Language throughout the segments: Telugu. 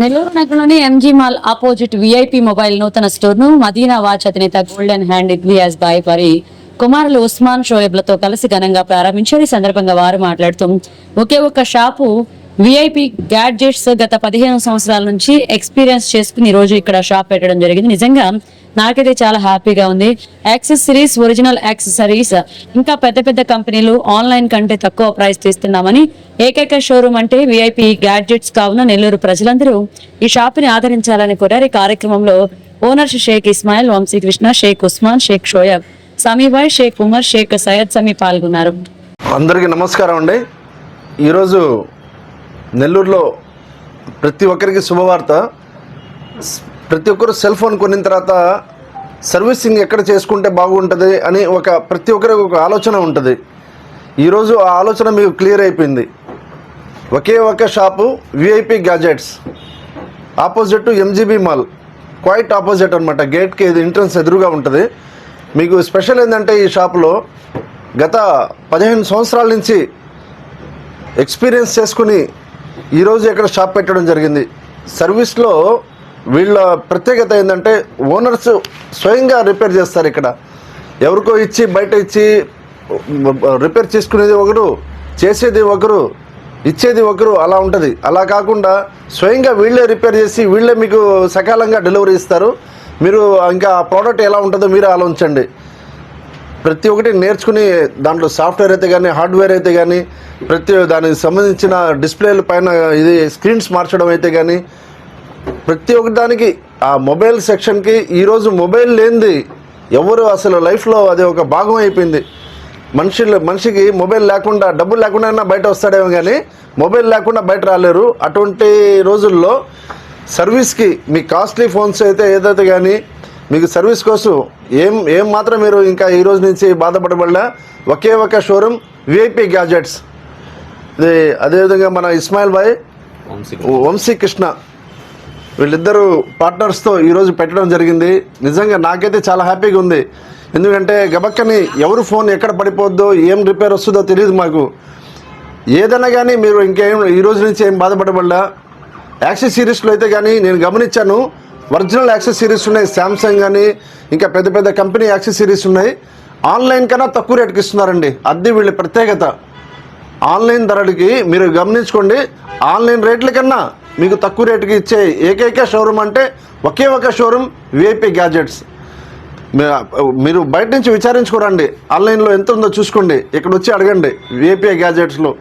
నెల్లూరు నగరంలోని MG mall opposite VIP mobile నూతన స్టోర్ను మదీనా వాచ్ అధినేత గోల్డెన్ హ్యాండ్ ఇగ్లియాస్ బాయ్ వారి కుమారులు ఉస్మాన్ షోయబ్లతో కలిసి ఘనంగా ప్రారంభించారు. ఈ సందర్భంగా వారు మాట్లాడుతూ ఒకే ఒక్క షాపు విఐపి గ్యాడ్జెట్స్ గత పదిహేను సంవత్సరాల నుంచి ఎక్స్పీరియన్స్ చేసుకుని ఈ రోజు ఇక్కడ షాప్ పెట్టడం జరిగింది. నిజంగా నాకైతే చాలా హ్యాపీగా ఉంది. యాక్సెసరీస్ ఒరిజినల్ యాక్సెసరీస్ ఇంకా పెద్ద పెద్ద కంపెనీలు ఆన్లైన్ కంటే తక్కువ ప్రైస్ తీస్తున్నామని ఏకైక షోరూమ్ అంటే విఐపి గ్యాడ్జెట్స్ కావున నెల్లూరు ప్రజలందరూ ఈ షాపుని ఆదరించాలని కోరారు. ఈ కార్యక్రమంలో ఓనర్స్ షేక్ ఇస్మాయిల్ వంశీకృష్ణ షేక్ ఉస్మాన్ షేక్ షోయబ్ సమీబాయ్ షేక్ ఉమర్ షేక్ సయ్యద్ సమీ పాల్గొన్నారు. అందరికీ నమస్కారం అండి. ఈరోజు నెల్లూరులో ప్రతి ఒక్కరికి శుభవార్త. ప్రతి ఒక్కరు సెల్ ఫోన్ కొనిన తర్వాత సర్వీసింగ్ ఎక్కడ చేసుకుంటే బాగుంటుంది అని ఒక ప్రతి ఒక్కరికి ఒక ఆలోచన ఉంటుంది. ఈరోజు ఆ ఆలోచన మీకు క్లియర్ అయిపోయింది. ఒకే ఒక shop VIP gadgets opposite MGB mall quite opposite అనమాట గేట్కి ఇది ఎంట్రన్స్ ఎదురుగా ఉంటుంది. మీకు స్పెషల్ ఏంటంటే ఈ షాపులో గత పదిహేను సంవత్సరాల నుంచి ఎక్స్పీరియన్స్ చేసుకుని ఈరోజు ఇక్కడ షాప్ పెట్టడం జరిగింది. సర్వీస్లో వీళ్ళ ప్రత్యేకత ఏంటంటే ఓనర్స్ స్వయంగా రిపేర్ చేస్తారు ఇక్కడ. ఎవరికో ఇచ్చి బయట ఇచ్చి రిపేర్ చేసుకునేది ఒకరు చేసేది ఒకరు ఇచ్చేది ఒకరు అలా ఉంటుంది. అలా కాకుండా స్వయంగా వీళ్ళే రిపేర్ చేసి వీళ్ళే మీకు సకాలంగా డెలివరీ ఇస్తారు. మీరు ఇంకా ప్రోడక్ట్ ఎలా ఉంటుందో మీరు ఆలోచించండి. ప్రతి ఒక్కటి నేర్చుకుని దాంట్లో సాఫ్ట్వేర్ అయితే కానీ హార్డ్వేర్ అయితే కానీ ప్రతి దానికి సంబంధించిన డిస్ప్లేల పైన ఇది స్క్రీన్స్ మార్చడం అయితే కానీ ప్రతి ఒక్క దానికి ఆ మొబైల్ సెక్షన్కి ఈరోజు మొబైల్ లేనిది ఎవరు అసలు లైఫ్లో అది ఒక భాగం అయిపోయింది. మనుషులు మనిషికి మొబైల్ లేకుండా డబ్బులు లేకుండా అయినా బయట వస్తాడేమో కానీ మొబైల్ లేకుండా బయట రాలేరు. అటువంటి రోజుల్లో సర్వీస్కి మీ కాస్ట్లీ ఫోన్స్ అయితే ఏదైతే కానీ మీకు సర్వీస్ కోసం ఏం ఏం మాత్రం మీరు ఇంకా ఈ రోజు నుంచి బాధపడబడలే. ఒకే ఒక షోరూమ్ విఐపి గ్యాజెట్స్ ఇది అదేవిధంగా మన ఇస్మాయిల్ భాయ్ వంశీ కృష్ణ. వీళ్ళిద్దరూ పార్ట్నర్స్తో ఈరోజు పెట్టడం జరిగింది. నిజంగా నాకైతే చాలా హ్యాపీగా ఉంది. ఎందుకంటే గబక్కని ఎవరు ఫోన్ ఎక్కడ పడిపోద్దో ఏం రిపేర్ వస్తుందో తెలియదు మాకు. ఏదైనా కానీ మీరు ఇంకేం ఈ రోజు నుంచి ఏం బాధపడబడ్డా యాక్సెస్ సిరీస్లో అయితే కానీ నేను గమనించాను. ఒరిజినల్ యాక్సెస్ సిరీస్ ఉన్నాయి. శాంసంగ్ కానీ ఇంకా పెద్ద పెద్ద కంపెనీ యాక్సెస్ సిరీస్ ఉన్నాయి. ఆన్లైన్ కన్నా తక్కువ రేటుకి ఇస్తున్నారండి. అది వీళ్ళ ప్రత్యేకత. ఆన్లైన్ ధరలకి మీరు గమనించుకోండి. ఆన్లైన్ రేట్ల కన్నా మీకు తక్కువ రేటుకి ఇచ్చే ఏకైక షోరూమ్ అంటే ఒకే ఒక షోరూమ్ విఐపి గ్యాజెట్స్ మీరు బయట నుంచి విచారించుకోరండి. ఆన్లైన్లో ఎంత ఉందో చూసుకోండి. ఇక్కడ వచ్చి అడగండి. విఐపి గ్యాజెట్స్లో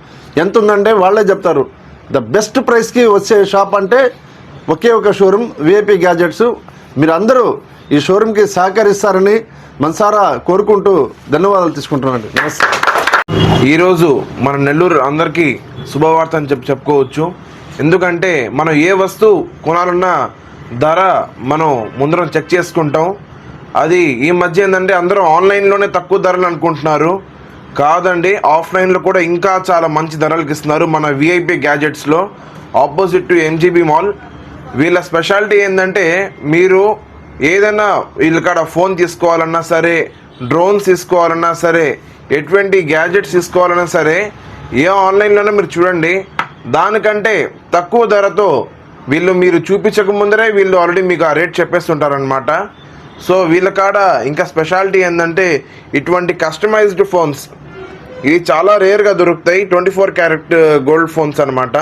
ఎంత ఉందంటే వాళ్ళే చెప్తారు. ద బెస్ట్ ప్రైస్కి వచ్చే షాప్ అంటే ఒకే ఒక షోరూమ్ విఐపి గ్యాజెట్స్ మీరు అందరూ ఈ షోరూమ్కి సహకరిస్తారని మనసారా కోరుకుంటూ ధన్యవాదాలు తీసుకుంటున్నాను నమస్తే. ఈరోజు మన నెల్లూరు అందరికీ శుభవార్త అని చెప్పి చెప్పుకోవచ్చు. ఎందుకంటే మనం ఏ వస్తువు కొనాలన్నా ధర మనం ముందర చెక్ చేసుకుంటాం. అది ఈ మధ్య ఏంటంటే అందరూ ఆన్లైన్లోనే తక్కువ ధరలు అనుకుంటున్నారు. కాదండి ఆఫ్లైన్లో కూడా ఇంకా చాలా మంచి ధరలకు ఇస్తున్నారు మన విఐపి గ్యాజెట్స్లో ఆపోజిట్ టు ఎంజీబీ మాల్ వీళ్ళ స్పెషాలిటీ ఏంటంటే మీరు ఏదైనా వీళ్ళ కాడ ఫోన్ తీసుకోవాలన్నా సరే డ్రోన్స్ తీసుకోవాలన్నా సరే ఎటువంటి గ్యాజెట్స్ తీసుకోవాలన్నా సరే ఏ ఆన్లైన్లోనే మీరు చూడండి. దానికంటే తక్కువ ధరతో వీళ్ళు మీరు చూపించక ముందరే వీళ్ళు ఆల్రెడీ మీకు ఆ రేట్ చెప్పేస్తుంటారనమాట సో వీళ్ళ కాడ ఇంకా స్పెషాలిటీ ఏంటంటే ఇటువంటి కస్టమైజ్డ్ ఫోన్స్ ఇవి చాలా రేర్గా దొరుకుతాయి twenty four carat gold phones అనమాట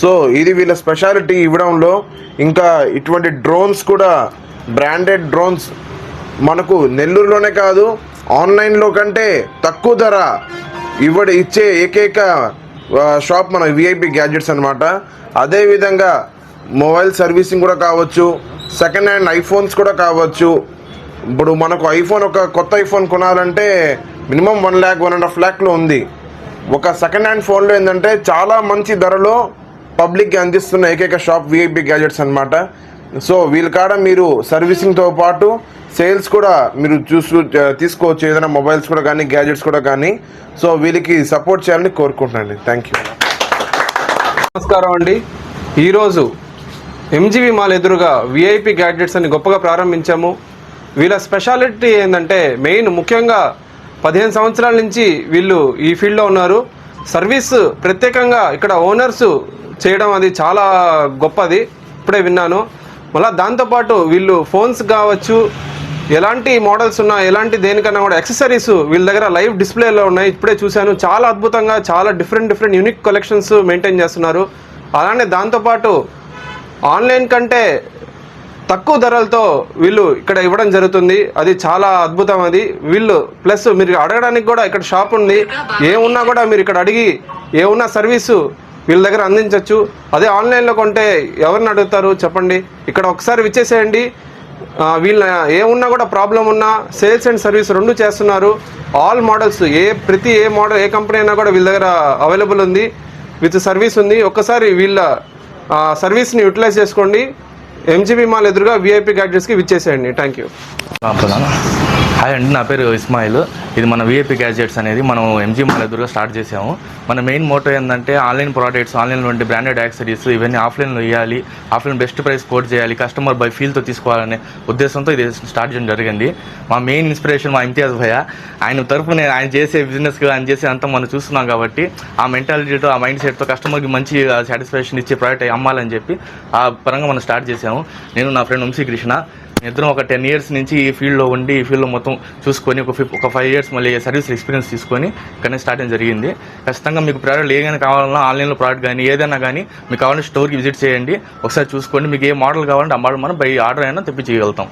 సో ఇది వీళ్ళ స్పెషాలిటీ ఇవ్వడంలో ఇంకా ఇటువంటి డ్రోన్స్ కూడా బ్రాండెడ్ డ్రోన్స్ మనకు నెల్లూరులోనే కాదు ఆన్లైన్లో కంటే తక్కువ ధర ఇవ్వడ ఇచ్చే ఏకైక షాప్ మన విఐపి గ్యాడ్జెట్స్ అనమాట అదేవిధంగా మొబైల్ సర్వీసింగ్ కూడా కావచ్చు సెకండ్ హ్యాండ్ ఐఫోన్స్ కూడా కావచ్చు. ఇప్పుడు మనకు ఐఫోన్ ఒక కొత్త ఐఫోన్ కొనాలంటే minimum one lakh one and half ల్యాక్లో ఉంది. ఒక సెకండ్ హ్యాండ్ ఫోన్లో ఏంటంటే చాలా మంచి ధరలో పబ్లిక్కి అందిస్తున్న ఏకైక షాప్ విఐపి గ్యాజెట్స్ అనమాట సో వీళ్ళ కాడ మీరు సర్వీసింగ్తో పాటు సేల్స్ కూడా మీరు చూసు తీసుకోవచ్చు. ఏదైనా మొబైల్స్ కూడా కానీ గ్యాజెట్స్ కూడా కానీ. సో వీళ్ళకి సపోర్ట్ చేయాలని కోరుకుంటున్నాను థ్యాంక్ యూ నమస్కారం అండి. ఈరోజు ఎంజీవి మాల్ ఎదురుగా విఐపి గ్యాడ్జెట్స్ అని గొప్పగా ప్రారంభించాము. వీళ్ళ స్పెషాలిటీ ఏంటంటే మెయిన్ ముఖ్యంగా పదిహేను సంవత్సరాల నుంచి వీళ్ళు ఈ ఫీల్డ్లో ఉన్నారు. సర్వీస్ ప్రత్యేకంగా ఇక్కడ ఓనర్స్ చేయడం అది చాలా గొప్పది. ఇప్పుడే విన్నాను. మళ్ళీ దాంతోపాటు వీళ్ళు ఫోన్స్ కావచ్చు ఎలాంటి మోడల్స్ ఉన్నా ఎలాంటి దేనికన్నా కూడా యాక్సెసరీస్ వీళ్ళ దగ్గర లైవ్ డిస్ప్లేలో ఉన్నాయి. ఇప్పుడే చూశాను. చాలా అద్భుతంగా చాలా different different unique collections maintain చేస్తున్నారు. అలానే దాంతోపాటు ఆన్లైన్ కంటే తక్కువ ధరలతో వీళ్ళు ఇక్కడ ఇవ్వడం జరుగుతుంది. అది చాలా అద్భుతం అది వీళ్ళు ప్లస్ మీరు అడగడానికి కూడా ఇక్కడ షాప్ ఉంది. ఏమున్నా కూడా మీరు ఇక్కడ అడిగి ఏమున్నా సర్వీసు వీళ్ళ దగ్గర అందించవచ్చు అదే ఆన్లైన్లో కొంటే ఎవరిని అడుగుతారు చెప్పండి. ఇక్కడ ఒకసారి విచ్చేసేయండి. వీళ్ళ ఏమున్నా కూడా ప్రాబ్లం ఉన్నా సేల్స్ అండ్ సర్వీస్ రెండు చేస్తున్నారు. ఆల్ మోడల్స్ ఏ ప్రతి ఏ మోడల్ ఏ కంపెనీ అయినా కూడా వీళ్ళ దగ్గర అవైలబుల్ ఉంది. విత్ సర్వీస్ ఉంది. ఒక్కసారి వీళ్ళ సర్వీస్ని యూటిలైజ్ చేసుకోండి. ఎంజీబీ మాల్ ఎదురుగా విఐపి గ్యాడ్జెట్స్కి విచ్చేసేయండి. థ్యాంక్ యూ హాయ్ అండి నా పేరు ఇస్మాయిల్. ఇది మన విఏపీ గ్యాజెట్స్ అనేది మనం ఎంజీ మాల్ ఎదురుగా స్టార్ట్ చేసాము. మన మెయిన్ మోటో ఏంటంటే ఆన్లైన్ ప్రోడక్ట్స్ ఆన్లైన్లో ఉండే బ్రాండెడ్ యాక్సరీస్ ఇవన్నీ ఆఫ్లైన్లో ఇవ్వాలి ఆఫ్లైన్ బెస్ట్ ప్రైస్ కోట్ చేయాలి కస్టమర్ బై ఫీల్తో తీసుకోవాలనే ఉద్దేశంతో ఇది స్టార్ట్ చేయడం జరిగింది. మా మెయిన్ ఇన్స్పిరేషన్ మా ఇమ్తియాజ్ భయ్య. ఆయన తరఫున ఆయన చేసే బిజినెస్ ఆయన చేసే అంతా మనం చూస్తున్నాం కాబట్టి ఆ మెంటాలిటీతో ఆ మైండ్ సెట్తో కస్టమర్కి మంచి సాటిస్ఫాక్షన్ ఇచ్చే ప్రోడక్ట్ అమ్మాలని చెప్పి ఆ పరంగా మనం స్టార్ట్ చేసాము. నేను నా ఫ్రెండ్ వంశీ కృష్ణ. ఇద్దరం ఒక టెన్ ఇయర్స్ నుంచి ఈ ఫీల్డ్లో ఉండి ఈ ఫీల్డ్లో మొత్తం చూసుకొని ఒక ఫిఫ్ ఒక ఫైవ్ ఇయర్స్ మళ్ళీ సర్వీస్ ఎక్స్పీరియన్స్ తీసుకొని కానీ స్టార్ట్ చేయడం జరిగింది. ఖచ్చితంగా మీకు ప్రోడక్ట్ ఏదైనా కావాలన్నా ఆన్లైన్లో ప్రోడక్ట్ కానీ ఏదైనా కానీ మీకు కావాలంటే స్టోర్కి విజిట్ చేయండి. ఒకసారి చూసుకోండి మీకు ఏ మోడల్ కావాలంటే ఆ మోడల్ మనం బై ఆర్డర్ అయినా తెప్పించగలుగుతాం